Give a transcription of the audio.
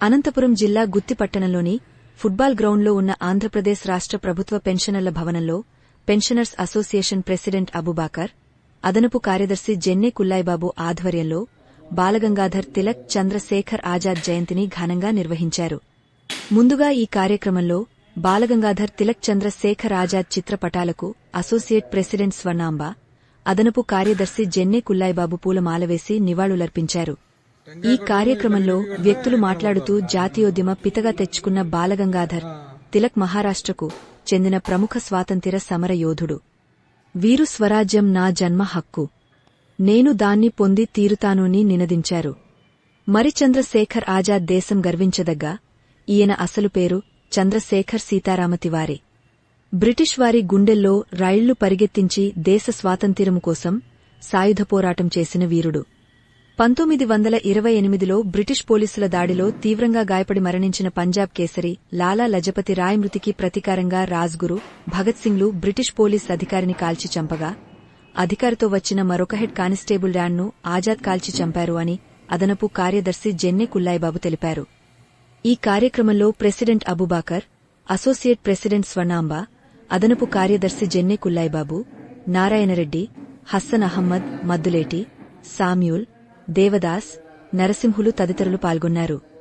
అనంతపురం జిల్లా గుత్తిపట్టణంలోని ఫుట్బాల్ గ్రౌండ్లో ఉన్న ఆంధ్రప్రదేశ్ రాష్ట్ర ప్రభుత్వ పెన్షనర్ల భవనంలో పెన్షనర్స్ అసోసియేషన్ ప్రెసిడెంట్ అబుబాకర్ అదనపు కార్యదర్శి జెన్నె కుల్లాయిబాబు ఆధ్వర్యంలో బాలగంగాధర్ తిలక్ చంద్రశేఖర్ ఆజాద్ జయంతిని ఘనంగా నిర్వహించారు. ముందుగా ఈ కార్యక్రమంలో బాలగంగాధర్ తిలక్ చంద్రశేఖర్ ఆజాద్ చిత్రపటాలకు అసోసియేట్ ప్రెసిడెంట్ స్వర్ణాంబ అదనపు కార్యదర్శి జెన్నె కుల్లాయిబాబు పూలమాలవేసి నివాళులర్పించారు. ఈ కార్యక్రమంలో వ్యక్తులు మాట్లాడుతూ జాతీయోద్యమ పితగా తెచ్చుకున్న బాలగంగాధర్ తిలక్ మహారాష్ట్రకు చెందిన ప్రముఖ స్వాతంత్ర్య సమర యోధుడు. వీరు స్వరాజ్యం నా జన్మ హక్కు. నేను దాన్ని పొంది తీరుతానని నినదించారు. మరి చంద్రశేఖర్ ఆజాద్ దేశం గర్వించదగ్గ ఈయన అసలు పేరు చంద్రశేఖర్ సీతారామ తివారీ బ్రిటిష్ వారి గుండెల్లో రైళ్ళు పరిగెత్తించి దేశ స్వాతంత్ర్యము కోసం సాయుధ పోరాటం చేసిన వీరుడు. పంతొమ్మిది వందల ఇరవై ఎనిమిదిలో బ్రిటిష్ పోలీసుల దాడిలో తీవ్రంగా గాయపడి మరణించిన పంజాబ్ కేసరి లాలా లజపతి రాయ్ మృతికి ప్రతీకారంగా రాజ్గురు భగత్ సింగ్లు బ్రిటిష్ పోలీస్ అధికారిని కాల్చి చంపగా అధికారితో వచ్చిన మరొక హెడ్ కానిస్టేబుల్ ర్యాన్ను ఆజాద్ కాల్చి చంపారు అని అదనపు కార్యదర్శి జెన్నె కుల్లాయిబాబు తెలిపారు. ఈ కార్యక్రమంలో president Abubakar associate president Swarnamba అదనపు కార్యదర్శి జెన్నె కుల్లాయిబాబు నారాయణరెడ్డి హస్సన్ అహ్మద్ మద్దులేటి సామ్యూల్ దేవదాస్ నరసింహులు తదితరులు పాల్గొన్నారు.